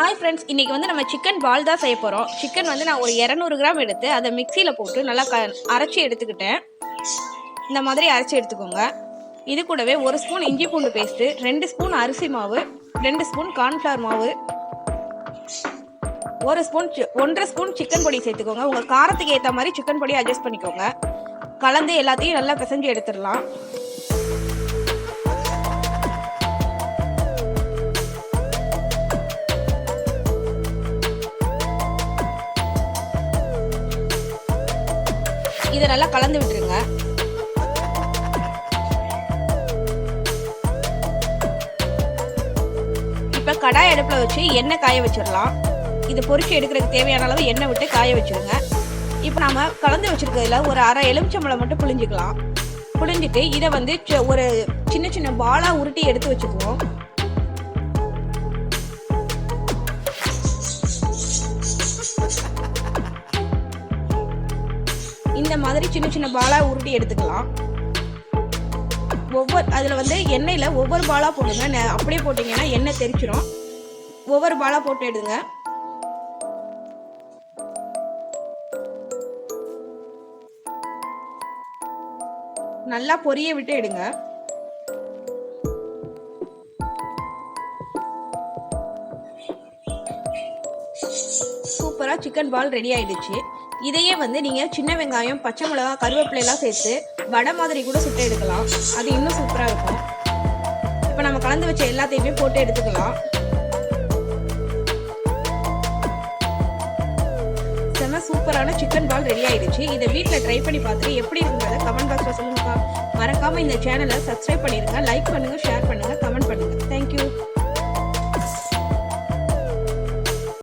Hi friends இன்றைக்கி வந்து நம்ம சிக்கன் பால் தான் செய்ய போகிறோம் சிக்கன் வந்து நான் ஒரு இரநூறு கிராம் எடுத்து அதை மிக்சியில் போட்டு நல்லா க அரைச்சி எடுத்துக்கிட்டேன். இந்த மாதிரி அரைச்சி எடுத்துக்கோங்க. இது கூடவே ஒரு ஸ்பூன் இஞ்சி பூண்டு பேஸ்ட்டு ரெண்டு ஸ்பூன் அரிசி மாவு ரெண்டு ஸ்பூன் கார்ன்ஃப்ளவர் மாவு ஒரு ஸ்பூன் ஒன்றரை ஸ்பூன் சிக்கன் பொடி சேர்த்துக்கோங்க. உங்கள் காரத்துக்கு ஏற்ற மாதிரி சிக்கன் பொடி அட்ஜஸ்ட் பண்ணிக்கோங்க. கலந்து எல்லாத்தையும் நல்லா பிசைஞ்சு எடுத்துடலாம். இதை நல்லா கலந்து விட்டுருங்க. இப்போ கடாய் அடுப்பில் வச்சு எண்ணெய் காய வச்சிடலாம். இது பொறிச்சு எடுக்கிறதுக்கு தேவையான அளவு எண்ணெய் விட்டு காய வச்சிருங்க. இப்போ நாம கலந்து வச்சிருக்கிறதுல ஒரு அரை எலுமிச்சம்பழம் மட்டும் புழிஞ்சிக்கலாம். புழிஞ்சிட்டு இதை வந்து ஒரு சின்ன சின்ன பாலா உருட்டி எடுத்து வச்சுக்குவோம். இந்த மாதிரி சின்ன சின்ன பாலா உருட்டி எடுத்துக்கலாம். ஒவ்வொரு அதில் வந்து எண்ணெயில் ஒவ்வொரு பாலாக போடுங்க அப்படியே போட்டிங்கன்னா எண்ணெய் தெரிச்சிடும் ஒவ்வொரு பாலாக போட்டு எடுங்க. நல்லா பொரிய விட்டு எடுங்க. சூப்பராக சிக்கன் பால் ரெடி ஆயிடுச்சு. இதையே வந்து நீங்கள் சின்ன வெங்காயம் பச்சை மிளகா கருவேப்பிலை எல்லாம் சேர்த்து வடை மாதிரி கூட சுட்டு எடுக்கலாம். அது இன்னும் சூப்பராக இருக்கும். இப்போ நம்ம கலந்து வச்ச எல்லாத்தையுமே போட்டு எடுத்துக்கலாம். செம சூப்பரான சிக்கன் பால் ரெடி ஆயிடுச்சு. இதை வீட்டில் ட்ரை பண்ணி பார்த்துட்டு எப்படி இருக்குங்கிறத கமெண்ட் பாக்ஸில் சொல்லுங்கப்பா மறக்காம இந்த சேனலை சப்ஸ்கிரைப் பண்ணிருங்க. லைக் பண்ணுங்க ஷேர் பண்ணுங்க கமெண்ட் பண்ணுங்க.